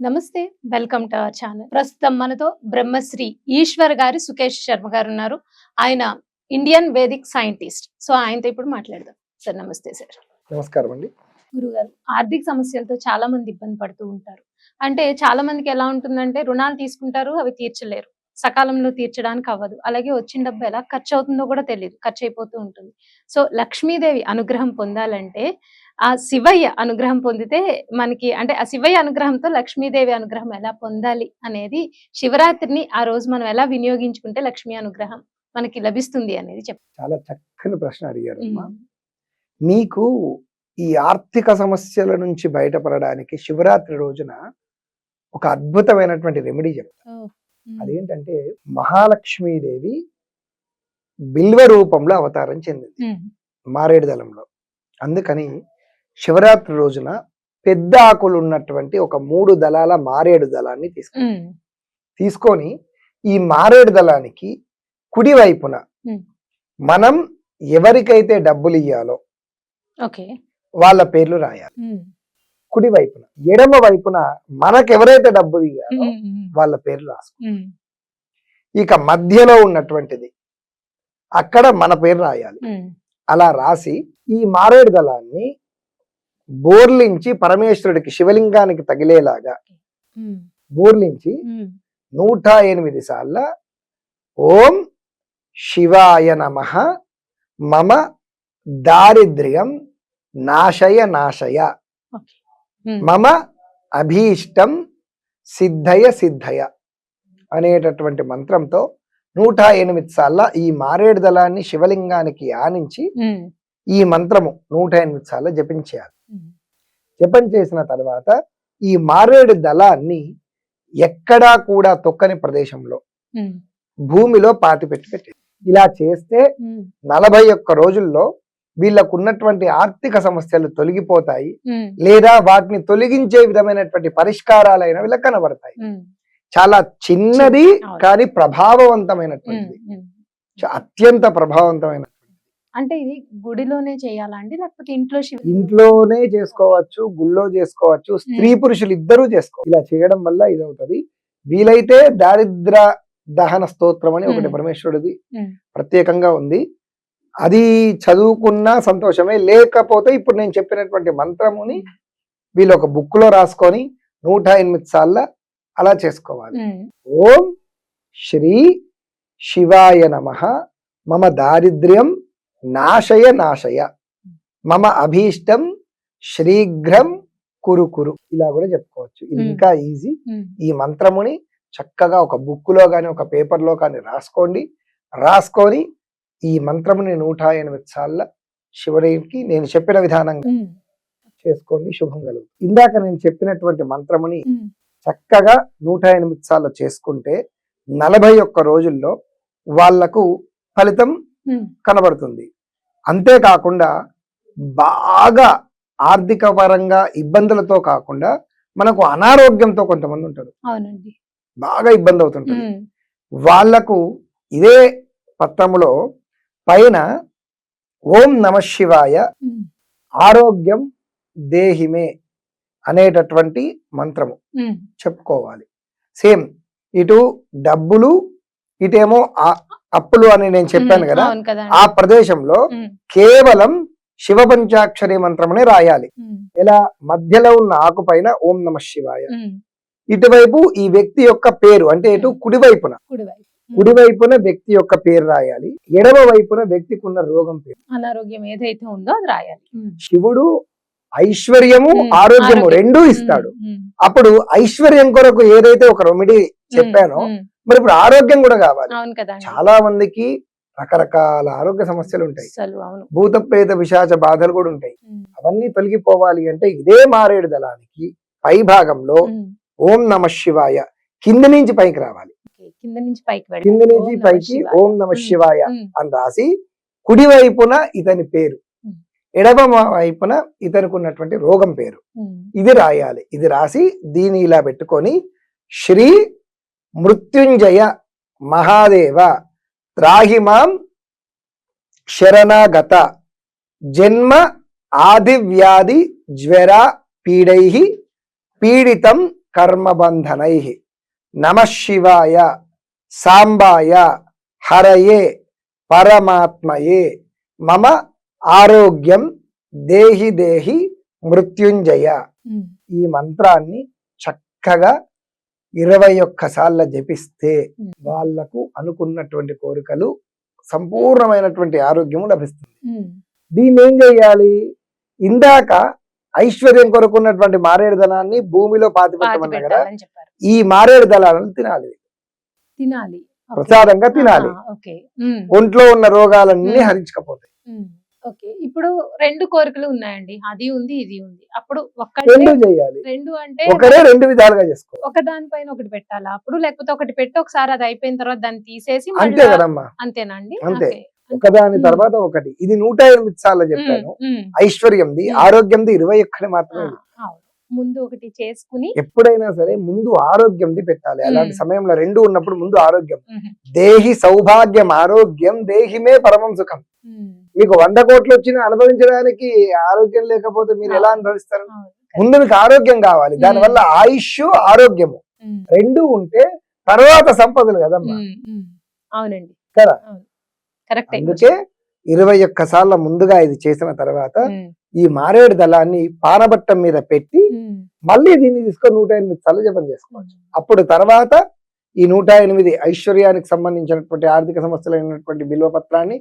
నమస్తే welcome to our channel. ప్రస్తుతం మనతో బ్రహ్మశ్రీ ఈశ్వర్ గారి సుకేష్ శర్మ గారు ఉన్నారు. ఆయన ఇండియన్ వేదిక్ సైంటిస్ట్. సో ఆయనతో ఇప్పుడు మాట్లాడదాం. సార్ నమస్తే సార్. నమస్కారం అండి. గురుగారు ఆర్థిక సమస్యలతో చాలా మంది ఇబ్బంది పడుతూ ఉంటారు. అంటే చాలా మందికి ఎలా ఉంటుందంటే రుణాలు తీసుకుంటారు అవి తీర్చలేరు. సకాలంలో తీర్చడానికి అవ్వదు. అలాగే వచ్చిన డబ్బు ఎలా ఖర్చు అవుతుందో కూడా తెలియదు ఖర్చు అయిపోతూ ఉంటుంది. సో లక్ష్మీదేవి అనుగ్రహం పొందాలంటే ఆ శివయ్య అనుగ్రహం పొందితే మనకి అంటే ఆ శివయ్య అనుగ్రహంతో లక్ష్మీదేవి అనుగ్రహం ఎలా పొందాలి అనేది శివరాత్రిని ఆ రోజు మనం ఎలా వినియోగించుకుంటే లక్ష్మీ అనుగ్రహం మనకి లభిస్తుంది అనేది చెప్తాం చాలా చక్కని ప్రశ్న అడిగారు అమ్మా. మీకు ఈ ఆర్థిక సమస్యల నుంచి బయటపడడానికి శివరాత్రి రోజున ఒక అద్భుతమైనటువంటి రెమెడీ చెప్తాను. అదేంటంటే మహాలక్ష్మీదేవి బిల్వ రూపంలో అవతారం చెందింది మారేడు దళంలో అందుకని శివరాత్రి రోజున పెద్ద ఆకులు ఉన్నటువంటి ఒక మూడు దళాల మారేడు దళాన్ని తీసుకు తీసుకొని ఈ మారేడు దళానికి కుడి వైపున Hmm. మనం ఎవరికైతే డబ్బులు ఇయ్యాలో వాళ్ళ పేర్లు రాయాలి. కుడి వైపున ఎడమ వైపున మనకెవరైతే డబ్బులు ఇయ్యాలో వాళ్ళ పేర్లు రాసుకో. ఇక మధ్యలో ఉన్నటువంటిది అక్కడ మన పేరు రాయాలి. అలా రాసి ఈ మారేడు దళాన్ని బోర్లించి పరమేశ్వరుడికి శివలింగానికి తగిలేలాగా బోర్లించి నూట ఎనిమిది సార్ల ఓం శివాయ నమ మమ దారిద్ర్యం నాశయ నాశయ. మమ అభీష్టం సిద్ధయ సిద్ధయ అనేటటువంటి మంత్రంతో నూట ఎనిమిది సార్ల ఈ మారేడు దళాన్ని శివలింగానికి ఆనించి ఈ మంత్రము నూట ఎనిమిది సార్లు జపించేయాలి. జపం చేసిన తర్వాత ఈ మారేడు దళాన్ని ఎక్కడా కూడా తొక్కని ప్రదేశంలో భూమిలో పాతి పెట్టి ఇలా చేస్తే నలభై ఒక్క రోజుల్లో వీళ్ళకు ఉన్నటువంటి ఆర్థిక సమస్యలు తొలగిపోతాయి లేదా వాటిని తొలగించే విధమైనటువంటి పరిష్కారాలైన వీళ్ళకి కనబడతాయి. చాలా చిన్నది. కానీ ప్రభావవంతమైనటువంటిది. అత్యంత ప్రభావవంతమైన అంటే ఇది గుడిలోనే చేయాలా అండి? లేకపోతే ఇంట్లో ఇంట్లోనే చేసుకోవచ్చు గుళ్ళో చేసుకోవచ్చు స్త్రీ పురుషులు ఇద్దరూ చేసుకోవచ్చు ఇలా చేయడం వల్ల ఇదవుతుంది. వీలైతే దారిద్ర దహన స్తోత్రం అని ఒకటి. పరమేశ్వరుడిది. ప్రత్యేకంగా ఉంది. అది చదువుకున్నా సంతోషమే. లేకపోతే ఇప్పుడు నేను చెప్పినటువంటి మంత్రముని వీళ్ళు ఒక బుక్లో రాసుకొని నూట ఎనిమిది సార్లు అలా చేసుకోవాలి. ఓం శ్రీ శివాయ నమ. మమ దారిద్ర్యం నాశయ నాశయ. మమ అభీష్టం శ్రీఘ్రం కురు కురు. ఇలా కూడా చెప్పుకోవచ్చు. ఇది. ఇంకా ఈజీ. ఈ మంత్రముని చక్కగా ఒక బుక్లో కానీ ఒక పేపర్లో కానీ రాసుకోండి. రాసుకొని ఈ మంత్రముని నూట ఎనిమిది సార్లు శివుడికి నేను చెప్పిన విధానంగా చేసుకోండి శుభం కలుగు ఇందాక నేను చెప్పినటువంటి మంత్రముని చక్కగా నూట ఎనిమిది సార్లు చేసుకుంటే నలభై ఒక్క రోజుల్లో వాళ్ళకు ఫలితం కనబడుతుంది. అంతేకాకుండా బాగా ఆర్థిక పరంగా ఇబ్బందులతో కాకుండా మనకు అనారోగ్యంతో కొంతమంది ఉంటారు. బాగా ఇబ్బంది అవుతుంటుంది. వాళ్ళకు ఇదే పత్రములో పైన ఓం నమ శివాయ ఆరోగ్యం దేహిమే అనేటటువంటి మంత్రము. చెప్పుకోవాలి. సేమ్ ఇటు డబ్బులు ఇటేమో అప్పులు అని నేను చెప్పాను కదా ఆ ప్రదేశంలో కేవలం శివ పంచాక్షరి మంత్రమునే రాయాలి. ఇలా మధ్యలో ఉన్న ఆకు పైన ఓం నమ శివాయ. ఇటువైపు ఈ వ్యక్తి యొక్క పేరు అంటే ఇటు కుడివైపున. కుడివైపు కుడివైపున వ్యక్తి యొక్క పేరు రాయాలి. ఎడమ వైపున వ్యక్తికి ఉన్న రోగం పేరు. అనారోగ్యం ఏదైతే ఉందో అది రాయాలి. శివుడు ఐశ్వర్యము ఆరోగ్యము ఆరోగ్యం. రెండూ ఇస్తాడు. అప్పుడు ఐశ్వర్యం కొరకు ఏదైతే ఒక రెమెడీ చెప్పానో మరి ఇప్పుడు ఆరోగ్యం కూడా కావాలి. చాలా మందికి రకరకాల ఆరోగ్య సమస్యలు ఉంటాయి. భూత ప్రేత విశాచ బాధలు కూడా ఉంటాయి. అవన్నీ తొలగిపోవాలి అంటే ఇదే మారేడు దళానికి పై భాగంలో. ఓం నమ శివాయ కింది నుంచి పైకి రావాలి. కింద నుంచి పైకి. కింది నుంచి ఓం నమః పైకి శివాయ. ఓం నమ శివాయ అని రాసి కుడి వైపున ఇతని పేరు. ఎడమ వైపున ఇతనికి ఉన్నటువంటి రోగం పేరు. ఇది రాయాలి. ఇది రాసి దీని ఇలా పెట్టుకొని శ్రీ మృత్యుంజయ మహాదేవ త్రాహిమాం శరణాగత జన్మ ఆది వ్యాధి జ్వర పీడై పీడితం కర్మబంధనై నమ శివాయ. సాంబాయ హరయే పరమాత్మయే మమ ఆరోగ్యం దేహి దేహి మృత్యుంజయ. ఈ మంత్రాన్ని చక్కగా ఇరవై ఒక్కసార్లు జపిస్తే వాళ్ళకు అనుకున్నటువంటి కోరికలు సంపూర్ణమైనటువంటి ఆరోగ్యము లభిస్తుంది. దీన్ని ఏం చేయాలి? ఇందాక ఐశ్వర్యం కొరకున్నటువంటి మారేడు దళాన్ని భూమిలో పాతి పాతి పెట్టమన్నా కదా ఈ మారేడు దళాలను తినాలి. తినాలి. ప్రసాదంగా తినాలి. ఒంట్లో ఉన్న రోగాలన్నీ. హరించకపోతాయి ఓకే. ఇప్పుడు రెండు కోరికలు ఉన్నాయండి. అది ఉంది ఇది ఉంది. అప్పుడు రెండు చేయాలి. రెండు అంటే ఒకరే రెండు విధాలుగా చేసుకోవాలి. ఒక దానిపైన ఒకటి పెట్టాలా? అప్పుడు లేకపోతే ఒకటి పెట్టి ఒకసారి అది అయిపోయిన తర్వాత దాన్ని తీసేసి అంతే కదమ్మా. అంతేనా అండి? అంతే. ఒకదాని. తర్వాత ఒకటి. ఇది నూట ఎనిమిది సార్లు చెప్పాను. ఐశ్వర్యంది. ఆరోగ్యంది ఇరవై ఒక్కటి మాత్రమే. ముందు ఒకటి చేసుకుని ఎప్పుడైనా సరే ముందు ఆరోగ్యంది పెట్టాలి. అలాంటి. సమయంలో రెండు ఉన్నప్పుడు ముందు ఆరోగ్యం. దేహి సౌభాగ్యం ఆరోగ్యం దేహిమే పరమం సుఖం. మీకు వంద కోట్లు వచ్చినా అనుభవించడానికి ఆరోగ్యం లేకపోతే మీరు ఎలా అనుభవిస్తారు. ముందు మీకు ఆరోగ్యం కావాలి. దానివల్ల ఆయుష్ ఆరోగ్యము. రెండు ఉంటే తర్వాత సంపదలు కదమ్మా. అవునండి. కదా? అందుకే ఇరవై ఒక్క సార్ల ముందుగా ఇది చేసిన తర్వాత ఈ మారేడు దళాన్ని పానబట్టం మీద పెట్టి మళ్ళీ దీన్ని తీసుకొని నూట ఎనిమిది సార్లు జపం చేసుకోవచ్చు. అప్పుడు తర్వాత ఈ నూట ఎనిమిది ఐశ్వర్యానికి సంబంధించినటువంటి ఆర్థిక సమస్యలైనటువంటి బిల్వ పత్రాన్ని